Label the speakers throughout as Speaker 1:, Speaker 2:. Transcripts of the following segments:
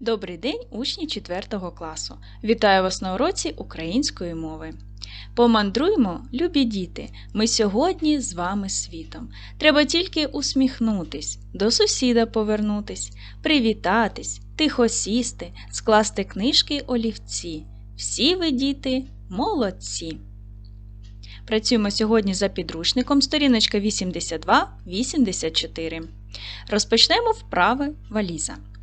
Speaker 1: Добрий день, учні 4 класу! Вітаю вас на уроці української мови. Помандруймо, любі діти! Ми сьогодні з вами світом. Треба тільки усміхнутись, до сусіда повернутись, привітатись, тихо сісти, скласти книжки олівці. Всі ви, діти, молодці! Працюємо сьогодні за підручником сторіночка 82-84. Розпочнемо вправи валіза.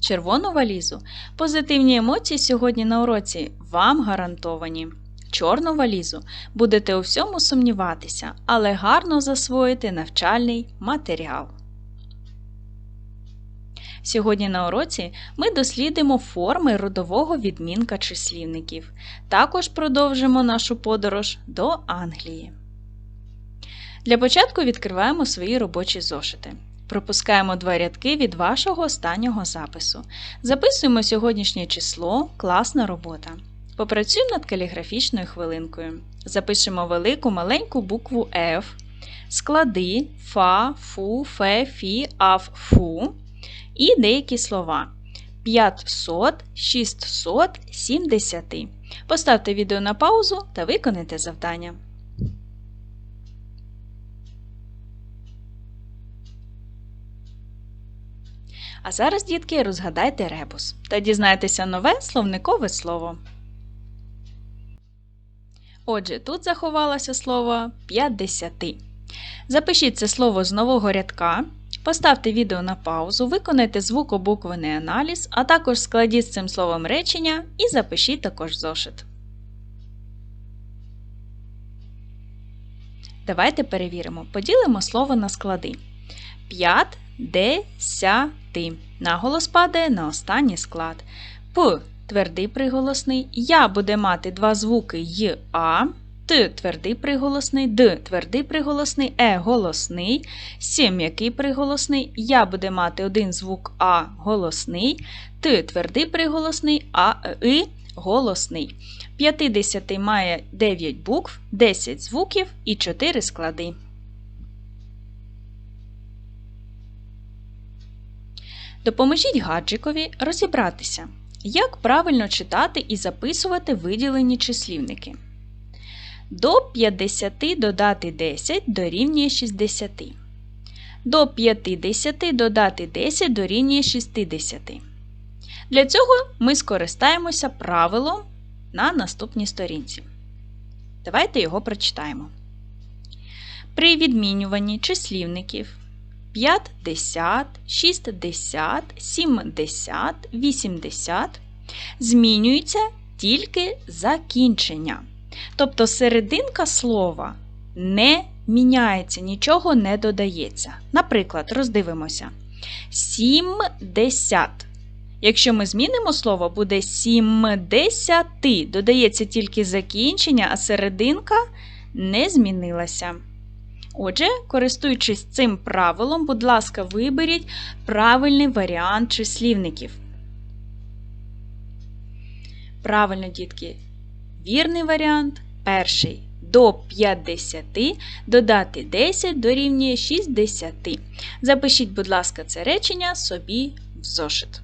Speaker 1: Червону валізу позитивні емоції сьогодні на уроці вам гарантовані. Чорну валізу будете у всьому сумніватися, але гарно засвоїти навчальний матеріал. Сьогодні на уроці ми дослідимо форми родового відмінка числівників. Також продовжимо нашу подорож до Англії. Для початку відкриваємо свої робочі зошити. Пропускаємо два рядки від вашого останнього запису. Записуємо сьогоднішнє число, класна робота. Попрацюємо над каліграфічною хвилинкою. Запишемо велику маленьку букву F, склади фа, фу, фе, фі, аф, фу і деякі слова. 500, 600, 70. Поставте відео на паузу та виконайте завдання. А зараз, дітки, розгадайте ребус та дізнайтеся нове словникове слово. Отже, тут заховалося слово 50. Запишіть це слово з нового рядка, поставте відео на паузу, виконайте звукобуквений аналіз, а також складіть з цим словом речення і запишіть також зошит. Давайте перевіримо. Поділимо слово на склади. 5 десяти. Наголос падає на останній склад. П. Твердий приголосний. Я буде мати два звуки й а. Т. Твердий приголосний, Д. Твердий приголосний, Е. Голосний, С. М'який приголосний, Я буде мати один звук А. Голосний, Т. Твердий приголосний, А. И. Голосний. 50 має 9 букв, 10 звуків і 4 склади. Допоможіть гаджикові розібратися, як правильно читати і записувати виділені числівники. До 50 додати 10 дорівнює 60. До 50 додати 10 дорівнює 60. Для цього ми скористаємося правилом на наступній сторінці. Давайте його прочитаємо. При відмінюванні числівників 50, 60, 70, 80 змінюється тільки закінчення. Тобто серединка слова не міняється, нічого не додається. Наприклад, роздивимося 70. Якщо ми змінимо слово, буде 70. Додається тільки закінчення, а серединка не змінилася. Отже, користуючись цим правилом, будь ласка, виберіть правильний варіант числівників. Правильно, дітки, вірний варіант перший. До 50 додати 10 дорівнює 60. Запишіть, будь ласка, це речення собі в зошит.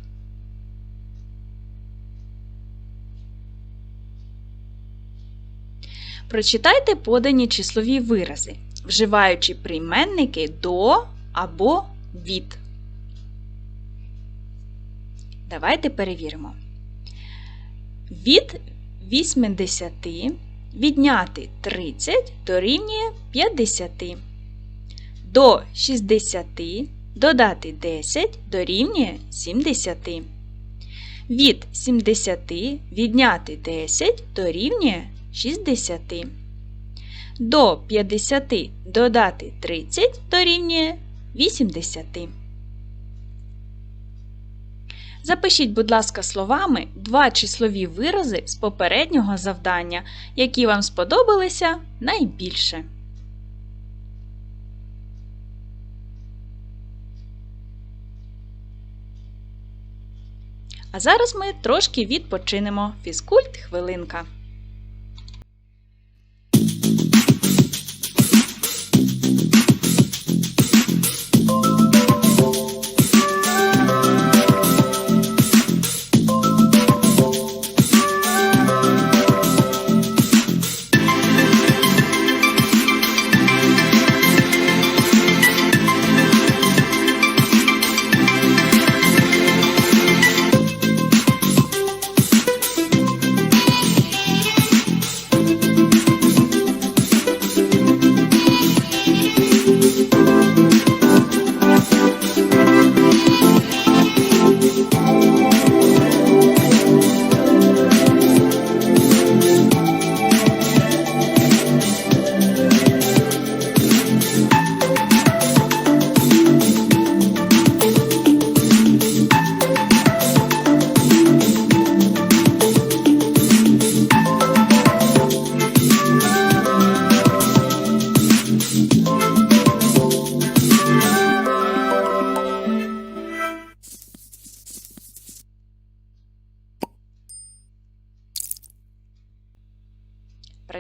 Speaker 1: Прочитайте подані числові вирази вживаючи прийменники до або від. Давайте перевіримо. Від 80 відняти 30 дорівнює 50. До 60 додати 10 дорівнює 70. Від 70 відняти 10 дорівнює 60. До 50 додати 30 дорівнює 80. Запишіть, будь ласка, словами два числові вирази з попереднього завдання, які вам сподобалися найбільше. А зараз ми трошки відпочинемо. Фізкульт хвилинка.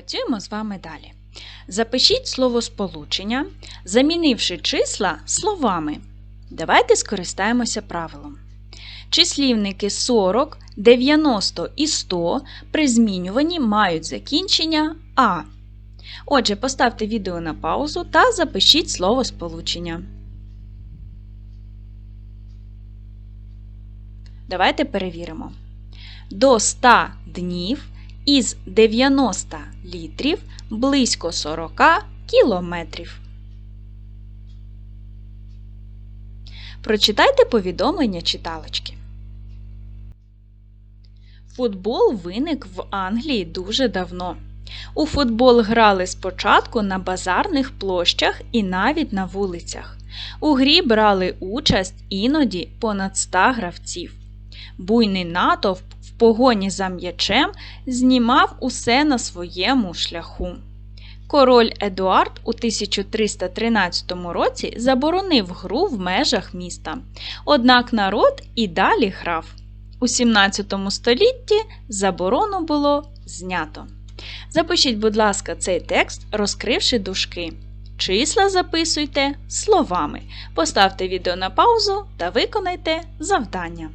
Speaker 1: Працюємо з вами далі. Запишіть словосполучення, замінивши числа словами. Давайте скористаємося правилом. Числівники 40, 90 і 100 при змінюванні мають закінчення А. Отже, поставте відео на паузу та запишіть словосполучення. Давайте перевіримо. До 100 днів із 90 літрів близько 40 кілометрів. Прочитайте повідомлення читалочки. Футбол виник в Англії дуже давно. У футбол грали спочатку на базарних площах і навіть на вулицях. У грі брали участь іноді понад 100 гравців. Буйний натовп в погоні за м'ячем знімав усе на своєму шляху. Король Едуард у 1313 році заборонив гру в межах міста. Однак народ і далі грав. У 17 столітті заборону було знято. Запишіть, будь ласка, цей текст, розкривши дужки. Числа записуйте словами. Поставте відео на паузу та виконайте завдання.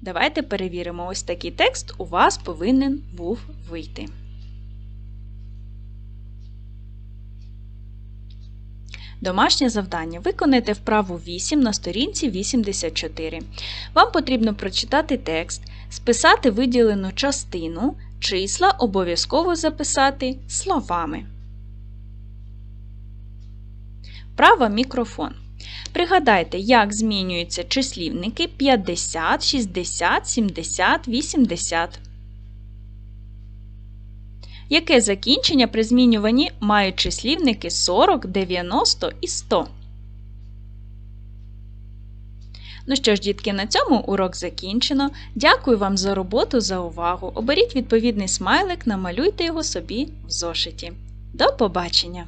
Speaker 1: Давайте перевіримо, ось такий текст у вас повинен був вийти. Домашнє завдання. Виконайте вправу 8 на сторінці 84. Вам потрібно прочитати текст, списати виділену частину, числа обов'язково записати словами. Вправа мікрофон. Пригадайте, як змінюються числівники 50, 60, 70, 80. Яке закінчення при змінюванні мають числівники 40, 90 і 100? Ну що ж, дітки, на цьому урок закінчено. Дякую вам за роботу, за увагу. Оберіть відповідний смайлик, намалюйте його собі в зошиті. До побачення!